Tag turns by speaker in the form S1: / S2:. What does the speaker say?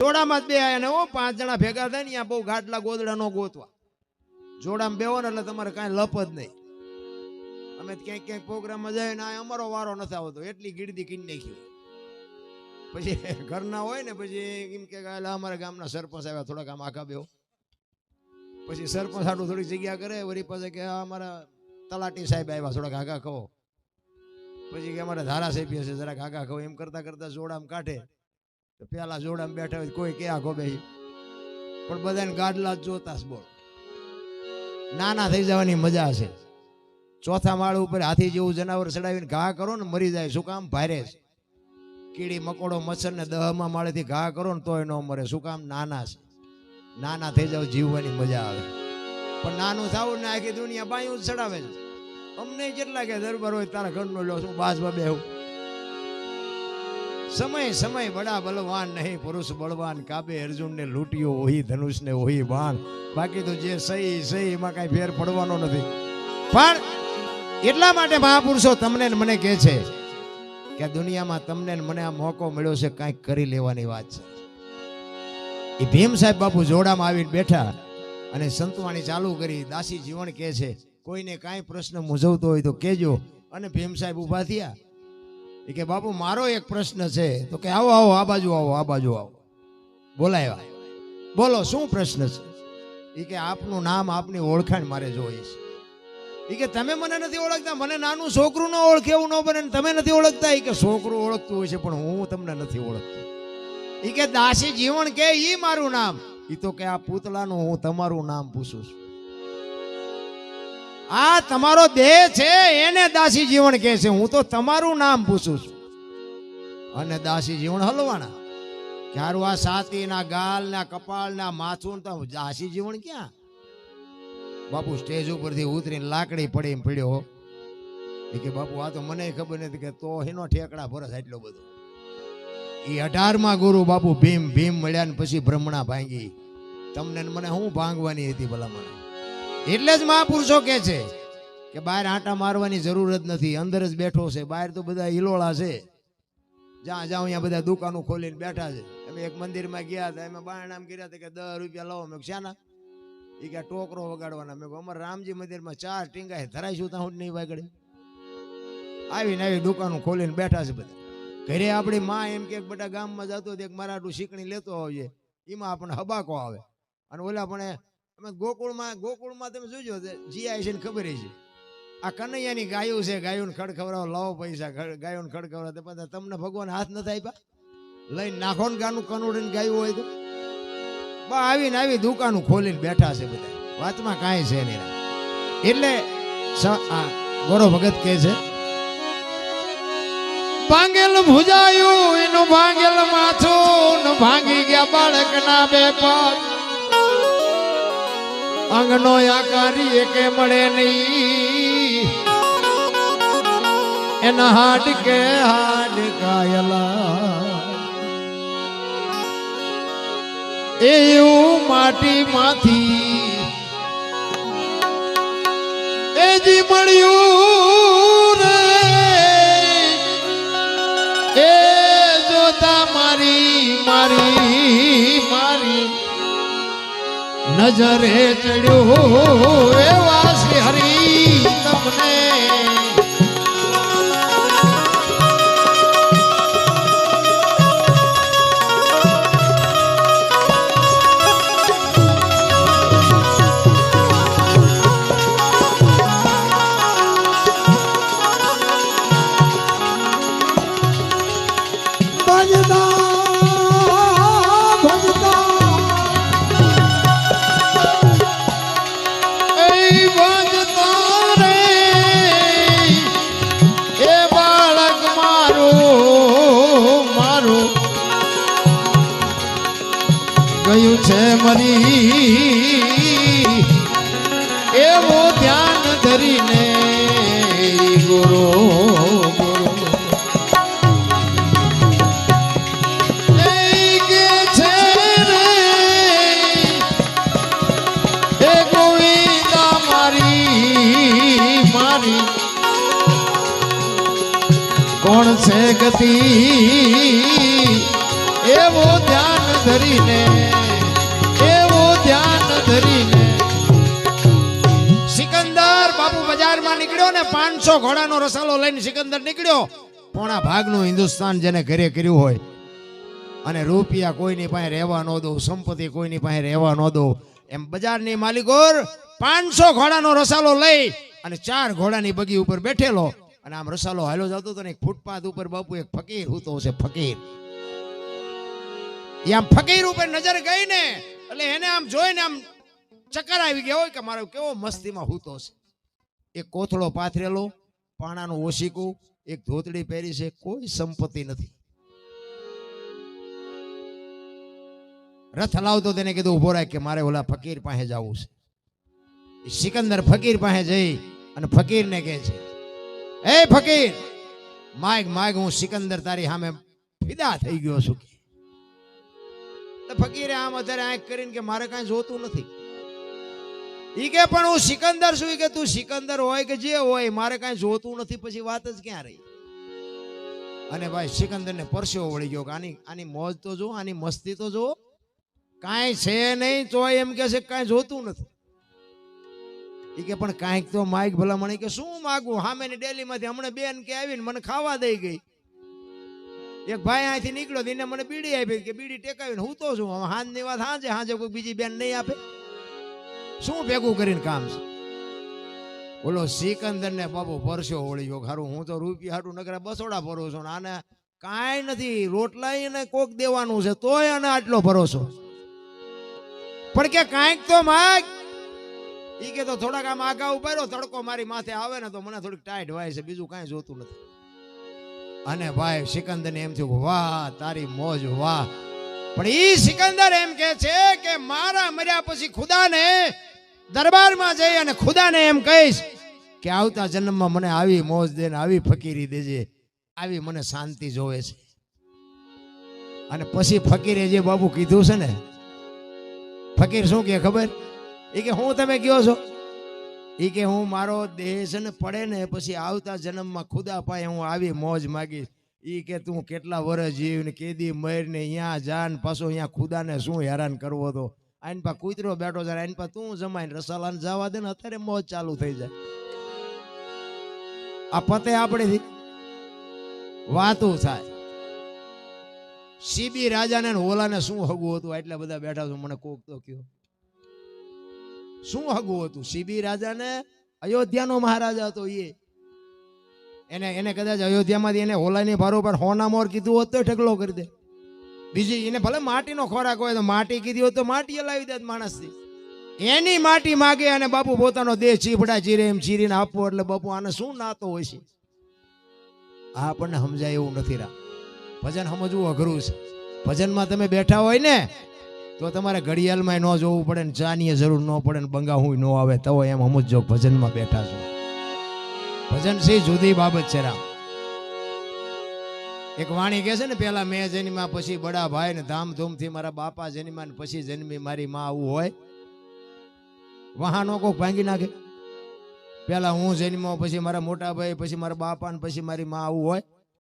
S1: જોડામાં જ બે આયા ને ઓ પાંચ જણા ભેગા થાય ને બહુ ગાટલા ગોદડા નો ગોતવા. જોડામાં બેવો ને એટલે તમારે કાંઈ લપ જ નહીં. અમે ક્યાંક ક્યાંક પ્રોગ્રામમાં જાય ને આ અમારો વારો નથી આવતો એટલી ગીરદી કીન નાખી પછી ઘરના હોય ને પછી એમ કે "અલા, અમારા ગામના સરપંચ આવ્યા થોડાક આમ આખા બેહો. પછી સરપંચ આટલું થોડી જગ્યા કરે વળી પાસે કે અમારા તલાટી સાહેબ આવ્યા થોડાક આગા ખવો. પછી કે અમારા ધારાસભ્ય છે જરાક આગા ખવો. એમ કરતા કરતા જોડામ કાઢે. પેલા જોડામ બેઠા હોય કોઈ ક્યાં આખો બેહી. પણ બધાને ગાડલા જોતા બોલ. નાના થઈ જવાની મજા છે. ચોથા માળ ઉપર હાથી જેવું જનાવર ચડાવીને ઘા કરો ને મરી જાય, શું કામ ભારે છે? કીડી, મકોડો મચ્છર ને દહમાં માળેથી ઘા કરો ને તોય ન મરે, શું કામ નાના છે? નાના થઈ જાવ જીવવાની મજા આવે. પણ નાનું થાવું ને આખી દુનિયા બાયું ચડાવે છે. અમને કેટલા કે દરબાર હોય, તારા ઘરનો લો શું બાજમાં બેહું. સમય સમય બડા બલવાન નહીં, પુરુષ બળવાન કાબે અર્જુનને લૂંટ્યો, ઓહી ધનુષને ઓહી બાણ બાકી તો જે સહી સહી, એમાં કઈ ફેર પડવાનો નથી. પણ એટલા માટે મહાપુરુષો તમને મને કહે છે કે દુનિયામાં તમને મને આ મોકો મળ્યો છે, કાંઈક કરી લેવાની વાત છે. એ ભીમ સાહેબ બાપુ જોડામાં આવીને બેઠા અને સંતવાણી ચાલુ કરી, દાસી જીવન કહે છે, કોઈને કાંઈ પ્રશ્ન મૂંઝવતો હોય તો કહેજો. અને ભીમ સાહેબ ઊભા થયા. એ કે, બાપુ, મારો એક પ્રશ્ન છે. તો કે, આવો આવો, આ બાજુ આવો, આ બાજુ આવો. બોલાવ્યા બોલો, શું પ્રશ્ન છે? એ કે, આપનું નામ આપની ઓળખાણ મારે જોઈએ છે. એ કે, તમે મને નથી ઓળખતા? મને નાનું છોકરું ન ઓળખે એવું ન બને તમે નથી ઓળખતા? એ કે, છોકરું ઓળખતું હોય છે, પણ હું તમને નથી ઓળખતો. એ કે, દાસી જીવન કે એ મારું નામ? એ તો કે, આ પૂતળાનું હું તમારું નામ પૂછું છું. આ તમારો દેહ છે, એને દાસી જીવન કહે છે. હું તો તમારું નામ પૂછું છું. અને દાસી જીવન હલવાના. ક્યારું આ સાતીના ગાલના કપાળના માથું તો દાસી જીવન ક્યાં? બાપુ સ્ટેજ ઉપરથી ઉતરીને લાકડી પડી પડ્યો એ કે બાપુ, આ તો મને ખબર નથી કે તો એનો ઠેકડા ભરસ એટલો બધો. એ અઢારમાં ગુરુ બાપુ ભીમ ભીમ મળ્યા ને પછી બ્રહ્મણા ભાંગી. તમને મને શું ભાંગવાની હતી ભલામણ? એટલે જ મહાપુરુષો કે છે કે બહાર આંટા મારવાની જરૂર જ નથી. અંદર જ બેઠો છે. બહાર તો બધા હિલોળા છે. જ્યાં જાઉં અહીંયા બધા દુકાનો ખોલીને બેઠા છે. અમે એક મંદિરમાં ગયા હતા. એમાં બારણામ કર્યા હતા કે દસ રૂપિયા લાવો મેં શાના? એ કે ટોકરો વગાડવાના. મેં અમારા રામજી મંદિરમાં ચાર ટીંગા ધરાઈશું ત્યાં હું નહીં વાગડે. આવીને આવી દુકાનો ખોલીને બેઠા છે બધા. ઘરે આપણી માં એમ કે બધા ગામમાં જતો એક મરાઠું શીકણી લેતો આવજે. એમાં આપણને હબાકો આવે. અને ઓલા પણ ગોકુળમાં ગોકુળમાં તમે જોજો જીઆઈ છે ખબર છે. આ કનૈયાની ગાયું છે ગાયું ખડ લાવો પૈસા ગાયું ખડ ખવડાવો તો પછી તમને ભગવાન હાથ નથી આપ્યા? લઈને નાખો ને ગાનું કનોડીને ગાયું હોય તો? બા, આવીને આવી દુકાનું ખોલીને બેઠા છે બધા. વાતમાં કાંઈ છે નહીં. એટલે ગોરો ભગત કહે છે, ભાંગેલ ભુજાયું, એનું ભાંગેલ માથું ભાંગી ગયા બાળકના બે પગ. અંગનો આકારી એકે મળે નહીં. એના હાડ કે હાડ કાયલા એવું માટી માંથી એ જી મળ્યું નજરે ચડ્યો એવા શ્રી હરી તમને મરી. એવું ધ્યાન ધરીને ગુરુ કોણ છે ગતિ? એવો ધ્યાન
S2: ધરીને
S1: સિકંદર બાપુ બજારમાં નીકળ્યો ને પાંચસો ઘોડાનો રસાલો લઈને સિકંદર નીકળ્યો. પોણા ભાગનું હિન્દુસ્તાન જેને ઘરે કર્યું હોય. અને રૂપિયા કોઈની પાસે રહેવા ન દો, સંપત્તિ કોઈની પાસે રહેવા ન દો. એમ બજારની માલિકોર પાંચસો ઘોડાનો રસાલો લઈ અને ચાર ઘોડાની બગી ઉપર બેઠેલો. અને આમ રસાલો હાલો જતો હતો ને ફૂટપાથ ઉપર બાપુ એક ફકીર હૂતો છે ફકીર. એ આમ ફકીર ઉપર નજર ગઈ ને એટલે એને આમ જોઈને આમ ચક્કર આવી ગયા હોય કે મારો કેવો મસ્તીમાં હૂતો છે. એક કોથળો પાથરેલો, પાણાનું ઓશીકું, એક ધોતડી પહેરી છે, કોઈ સંપત્તિ નથી. રથ હલાવતો તેને કીધું, ઊભો રાખ કે મારે ઓલા ફકીર પાસે જવું છે. સિકંદર ફકીર પાસે જઈ અને ફકીરને કહે છે, એ ફકીર, માગ માગ, હું સિકંદર તારી સામે ફિદા થઈ ગયો છું ફકીરે આમ અત્યારે આંખ કરીને કે મારે કાંઈ જોતું નથી. ઈ કે પણ હું સિકંદર છું કે તું સિકંદર હોય કે જે હોય, મારે કાંઈ જોતું નથી, પછી વાત જ ક્યાં રહી? અને ભાઈ સિકંદર ને પરસ્યો વળી ગયો આની આની મોજ તો જો, આની મસ્તી તો જો. કાંઈ છે નહીં તો એમ કે છે કાંઈ જોતું નથી. ઈ કે પણ કાંઈક તો માઇક ભલા મને કે શું માગું? સામેની ડેલીમાંથી હમણાં બેન કે આવીને મને ખાવા દઈ ગઈ. એક ભાઈ અહીંથી નીકળ્યો, એને મને બીડી આપી કે બીડી ટેકાવીને હું તો છું. હવે હાંજની વાત હાજે હાજે કોઈ બીજી બેન નહીં આપે. શું ભેગું કરીને કામ છે? બોલો સિકંદર ને બાબુ પરસ્યો હોળી ગયો. ખારું હું તો રૂપિયા હાટું નકરા બસોડા ભરું છું આને કાંઈ નથી રોટલા એને કોક દેવાનું છે, તોય આને આટલો ભરોસો. પણ કે કાંઈક તો માગ. ઈ કે તો થોડાક આમ આગા ઊભા તડકો મારી માથે આવે ને તો મને થોડીક ટાઈટ વાય છે, બીજું કાંઈ જોતું નથી. અને ભાઈ સિકંદર ને એમ થયું, વાહ, તારી મોજ, વાહ. પણ એ સિકંદર એમ કે છે કે મારા મર્યા પછી ખુદાને દરબારમાં જઈ અને ખુદાને એમ કહીશ કે આવતા જન્મમાં મને આવી મોજ દે આવી ફકીરી દેજે, આવી મને શાંતિ જોવે છે. અને પછી ફકીરે જે બાબુ કીધું છે ને, ફકીર શું કે ખબર? એ કે, હું તમે કયો છો? એ કે, હું મારો દેહ ને પડે ને, પછી આવતા જન્મમાં ખુદા પાય હું આવી મોજ માગીશ. એ કે, તું કેટલા વર્ષ જીવ ને કેદી મર ને અહીંયા જાન પાછો અહીંયા ખુદાને શું હેરાન કરવો તો? આઈન પા કૂતરો બેઠો છે, આઈન પા તું જમાઈને રસાલાને જવા દે ને અત્યારે મોજ ચાલુ થઈ જાય. આ પતે આપણેથી વાતું થાય. સીબી રાજાને ને શું હગું હતું? એટલા બધા બેઠા છો, મને કોક તો કયો. શું હગું હતું? સીબી રાજાને અયોધ્યાનો મહારાજા હતો એ. એને એને કદાચ અયોધ્યામાંથી એને હોલાની બારોબાર હોના મોર કીધું હોત તો ઢગલો કરી દે. બીજી એને ભલે માટીનો ખોરાક હોય તો માટી કીધી હોય તો માટી લાવી દે માણસથી એની માટી માગે અને બાપુ પોતાનો દેહ ચીપડા ચીરે એમ ચીરીને આપવો એટલે બાપુ આને શું નાતો હોય છે? આ આપણને સમજાય એવું નથી રા. ભજન સમજવું અઘરું છે. ભજનમાં તમે બેઠા હોય ને, તો તમારે ઘડિયાળમાં ન જોવું પડે ને ચાની જરૂર ન પડે ને બંગાહું ન આવે. તો એમ સમજો ભજનમાં બેઠા છો. ભજન છે જુદી બાબત છે રામ એક વાણી કહે છે ને પેલા મેં જન્મ્યા પછી બડા ભાઈ ને ધામધૂમથી મારા બાપા જન્મ્યા ને પછી જન્મી મારી માં આવું હોય. વાહનો કોક ભાંગી નાખે. પેલા હું જન્મ્યો પછી મારા મોટા ભાઈ પછી મારા બાપા ને પછી મારી માં આવું હોય.